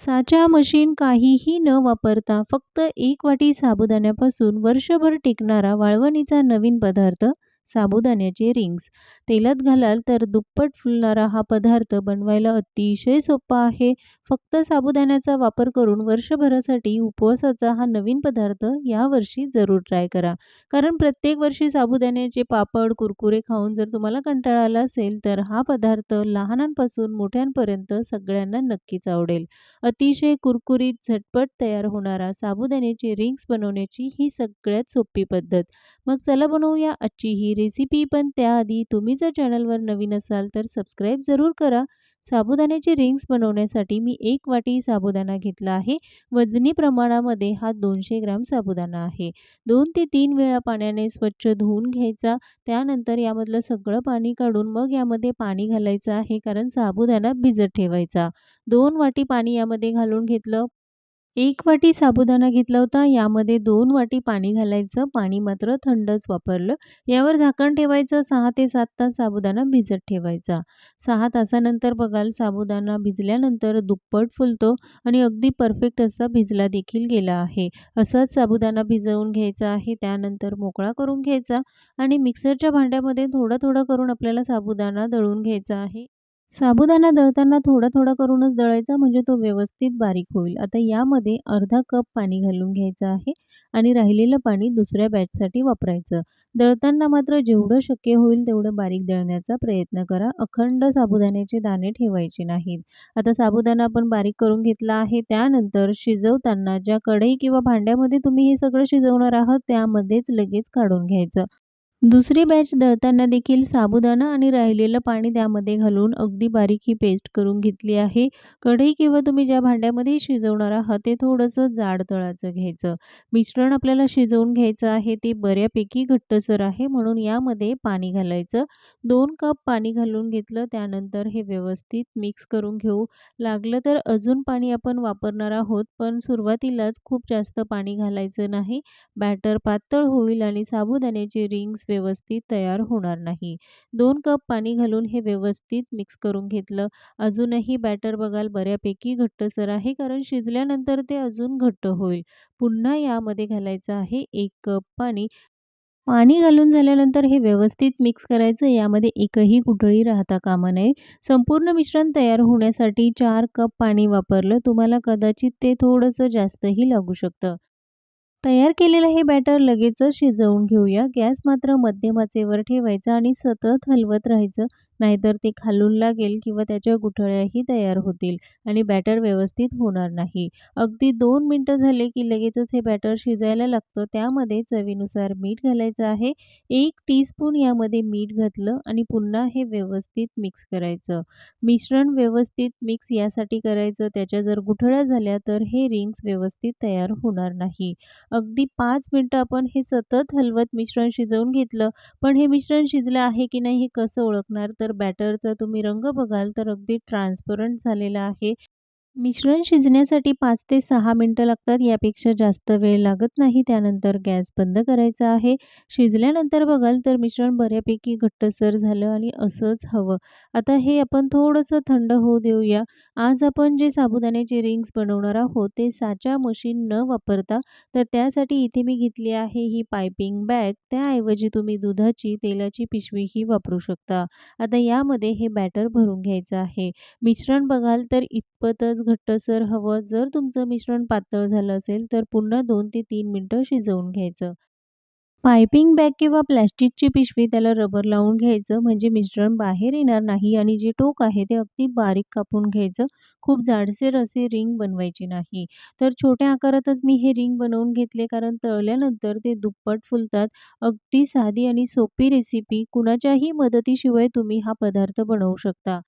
साचा मशीन काहीही न वापरता फक्त एक वाटी साबुदाण्यापासून वर्षभर टिकणारा वाळवणीचा नवीन पदार्थ साबुदाण्याचे रिंग्स तेलात घालाल तर दुप्पट फुलणारा हा पदार्थ बनवायला अतिशय सोपा आहे. फक्त साबुदाण्याचा वापर करून वर्षभरासाठी उपवासाचा हा नवीन पदार्थ यावर्षी जरूर ट्राय करा. कारण प्रत्येक वर्षी साबुदाण्याचे पापड कुरकुरे खाऊन जर तुम्हाला कंटाळा आला असेल तर हा पदार्थ लहानांपासून मोठ्यांपर्यंत सगळ्यांना नक्कीच आवडेल. अतिशय कुरकुरीत झटपट तयार होणारा साबुदाण्याचे रिंग्स बनवण्याची ही सगळ्यात सोपी पद्धत. मग चला बनवूया आजची ही रेसिपी पण त्याआधी तुम्ही जर चॅनलवर नवीन असाल तर सबस्क्राईब जरूर करा. साबुदाण्याचे रिंग्स बनवण्यासाठी मी एक वाटी साबुदाणा घेतला आहे. वजनी प्रमाणामध्ये हा दोनशे ग्राम साबुदाणा आहे. दोन ते तीन वेळा पाण्याने स्वच्छ धुवून घ्यायचा. त्यानंतर यामधलं सगळं पाणी काढून मग यामध्ये पाणी घालायचं आहे कारण साबुदाणा भिजत ठेवायचा. दोन वाटी पाणी यामध्ये घालून घेतलं. एक वाटी साबुदाणा घेतला होता. यामध्ये दोन वाटी पाणी घालायचं. पाणी मात्र थंडच वापरलं. यावर झाकण ठेवायचं. सहा ते सात तास साबुदाणा भिजत ठेवायचा. सहा तासानंतर बघाल साबुदाणा भिजल्यानंतर दुप्पट फुलतो आणि अगदी परफेक्ट असा भिजला देखील गेला आहे. असंच साबुदाणा भिजवून घ्यायचा आहे. त्यानंतर मोकळा करून घ्यायचा आणि मिक्सरच्या भांड्यामध्ये थोडं थोडं करून आपल्याला साबुदाणा दळून घ्यायचा आहे. साबुदाणा दळताना थोडा थोडा करूनच दळायचा म्हणजे तो व्यवस्थित बारीक होईल. आता यामध्ये अर्धा कप पाणी घालून घ्यायचं आहे आणि राहिलेलं पाणी दुसऱ्या बॅचसाठी वापरायचं. दळताना मात्र जेवढं शक्य होईल तेवढं बारीक दळण्याचा प्रयत्न करा. अखंड साबुदाण्याचे दाणे ठेवायचे नाहीत. आता साबुदाणा आपण बारीक करून घेतला आहे. त्यानंतर शिजवताना ज्या कढई किंवा भांड्यामध्ये तुम्ही हे सगळं शिजवणार आहात त्यामध्येच लगेच काढून घ्यायचं. दुसरी बॅच दळताना देखील साबुदाणा आणि राहिलेलं पाणी त्यामध्ये घालून अगदी बारीक ही पेस्ट करून घेतली आहे. कढई किंवा तुम्ही ज्या भांड्यामध्ये शिजवणार आहात ते थोडंसं जाड तळाचं घ्यायचं. मिश्रण आपल्याला शिजवून घ्यायचं आहे ते बऱ्यापैकी घट्टसर आहे म्हणून यामध्ये पाणी घालायचं. दोन कप पाणी घालून घेतलं त्यानंतर हे व्यवस्थित मिक्स करून घेऊ. लागलं तर अजून पाणी आपण वापरणार आहोत पण सुरुवातीलाच खूप जास्त पाणी घालायचं नाही. बॅटर पातळ होईल आणि साबुदाण्याचे रिंग्स व्यवस्थित तयार होणार नाही. दोन कप पाणी घालून हे व्यवस्थित मिक्स करून घेतलं. अजूनही बॅटर बघाल बऱ्यापैकी घट्टसर आहे कारण शिजल्यानंतर ते अजून घट्ट होईल. पुन्हा यामध्ये घालायचं आहे एक कप पाणी. पाणी घालून झाल्यानंतर हे व्यवस्थित मिक्स करायचं. यामध्ये एकही कुठळी राहता कामा नये. संपूर्ण मिश्रण तयार होण्यासाठी चार कप पाणी वापरलं. तुम्हाला कदाचित ते थोडंसं जास्तही लागू शकतं. तयार केलेलं हे बॅटर लगेचच शिजवून घेऊया. गॅस मात्र मध्यम आचेवर ठेवायचा आणि सतत हलवत राहायचं. नाहीतर ते खालून लागेल किंवा त्याच्या गुठळ्याही तयार होतील आणि बॅटर व्यवस्थित होणार नाही. अगदी दोन मिनटं झाले की लगेचच हे बॅटर शिजायला लागतं. त्यामध्ये चवीनुसार मीठ घालायचं आहे. एक टीस्पून यामध्ये मीठ घातलं आणि पुन्हा हे व्यवस्थित मिक्स करायचं. मिश्रण व्यवस्थित मिक्स यासाठी करायचं. त्याच्या जर गुठळ्या झाल्या तर हे रिंग्स व्यवस्थित तयार होणार नाही. अगदी पाच मिनटं आपण हे सतत हलवत मिश्रण शिजवून घेतलं. पण हे मिश्रण शिजलं आहे की नाही हे कसं ओळखणार? तर बॅटरचा तुम्ही रंग बघाल तर अगदी ट्रान्सपरंट झालेला आहे. मिश्रण शिजण्यासाठी पाच ते सहा मिनटं लागतात. यापेक्षा जास्त वेळ लागत नाही. त्यानंतर गॅस बंद करायचा आहे. शिजल्यानंतर बघाल तर मिश्रण बऱ्यापैकी घट्टसर झालं आणि असंच हवं. आता हे आपण थोडंसं थंड होऊ देऊया. आज आपण जे साबुदाण्याचे रिंग्स बनवणार आहोत ते साचा मशीन न वापरता तर त्यासाठी इथे मी घेतली आहे ही पायपिंग बॅग. त्याऐवजी तुम्ही दुधाची तेलाची पिशवीही वापरू शकता. आता यामध्ये हे बॅटर भरून घ्यायचं आहे. मिश्रण बघाल तर इतपतच घट्टसर हवं. जर तुमचं मिश्रण पातळ झालं असेल तर पुन्हा दोन ते तीन मिनटं शिजवून घ्यायचं. पायपिंग बॅग किंवा प्लॅस्टिकची पिशवी त्याला रबर लावून घ्यायचं. म्हणजे मिश्रण बाहेर येणार नाही आणि जे टोक आहे ते अगदी बारीक कापून घ्यायचं. खूप जाडसेर असे रिंग बनवायची नाही. तर छोट्या आकारातच मी हे रिंग बनवून घेतले कारण तळल्यानंतर ते दुप्पट फुलतात. अगदी साधी आणि सोपी रेसिपी. कुणाच्याही मदतीशिवाय तुम्ही हा पदार्थ बनवू शकता.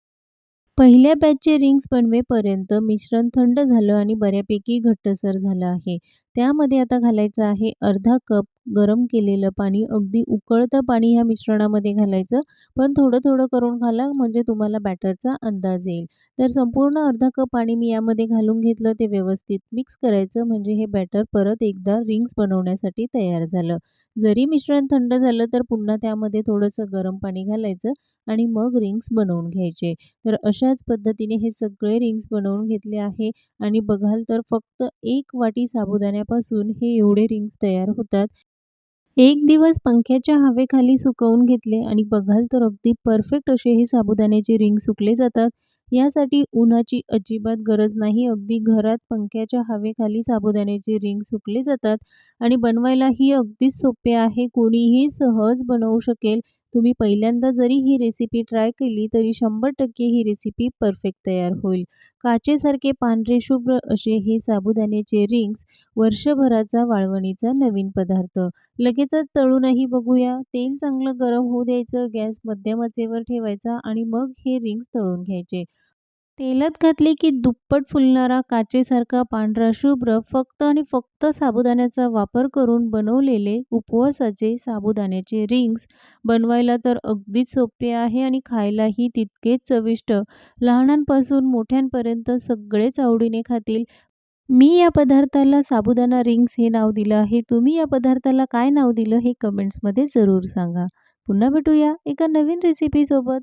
पहिल्या बॅचचे रिंग्स बनवेपर्यंत मिश्रण थंड झालं आणि बऱ्यापैकी घट्टसर झालं आहे. त्यामध्ये आता घालायचं आहे अर्धा कप गरम केलेलं पाणी. अगदी उकळतं पाणी ह्या मिश्रणामध्ये घालायचं. पण थोडं थोडं करून घाला म्हणजे तुम्हाला बॅटरचा अंदाज येईल. तर संपूर्ण अर्धा कप पाणी मी यामध्ये घालून घेतलं ते व्यवस्थित मिक्स करायचं म्हणजे हे बॅटर परत एकदा रिंग्स बनवण्यासाठी तयार झालं. जरी मिश्रण थंड झालं तर पुन्हा त्यामध्ये थोडंसं गरम पाणी घालायचं आणि मग रिंग्स बनवून घ्यायचे. तर अशाच पद्धतीने हे सगळे रिंग्स बनवून घेतले आहे. आणि बघाल तर फक्त एक वाटी साबुदाण्या पाण्यापासून हे एवढे रिंग्स तयार होतात. एक दिवस पंख्याच्या हवेखाली सुकवून घेतले आणि बघाल तर अगदी परफेक्ट असे हे साबुदाण्याचे रिंग सुकले जातात. यासाठी उन्हाची अजिबात गरज नाही अगदी घरात पंख्याच्या हवेखाली साबुदाण्याचे रिंग सुकले जातात. आणि बनवायलाही अगदीच सोपे आहे कोणीही सहज बनवू शकेल. तुम्ही पहिल्यांदा जरी ही रेसिपी ट्राय केली तरी शंभर टक्के ही रेसिपी परफेक्ट तयार होईल. काचेसारखे पांढरे शुभ्र असे हे साबुदाण्याचे रिंग्स वर्षभराचा वाळवणीचा नवीन पदार्थ. लगेचच तळूनही बघूया. तेल चांगलं गरम होऊ द्यायचं गॅस मध्यम आचेवर ठेवायचा आणि मग हे रिंग्स तळून घ्यायचे. तेलात घातले की दुप्पट फुलणारा काचेसारखा पांढरा शुभ्र फक्त आणि फक्त साबुदाण्याचा वापर करून बनवलेले उपवासाचे साबुदाण्याचे रिंग्स बनवायला तर अगदीच सोपे आहे आणि खायलाही तितकेच चविष्ट. लहानांपासून मोठ्यांपर्यंत सगळेच आवडीने खातील. मी या पदार्थाला साबुदाणा रिंग्स हे नाव दिलं आहे. तुम्ही या पदार्थाला काय नाव दिलं हे कमेंट्समध्ये जरूर सांगा. पुन्हा भेटूया एका नवीन रेसिपीसोबत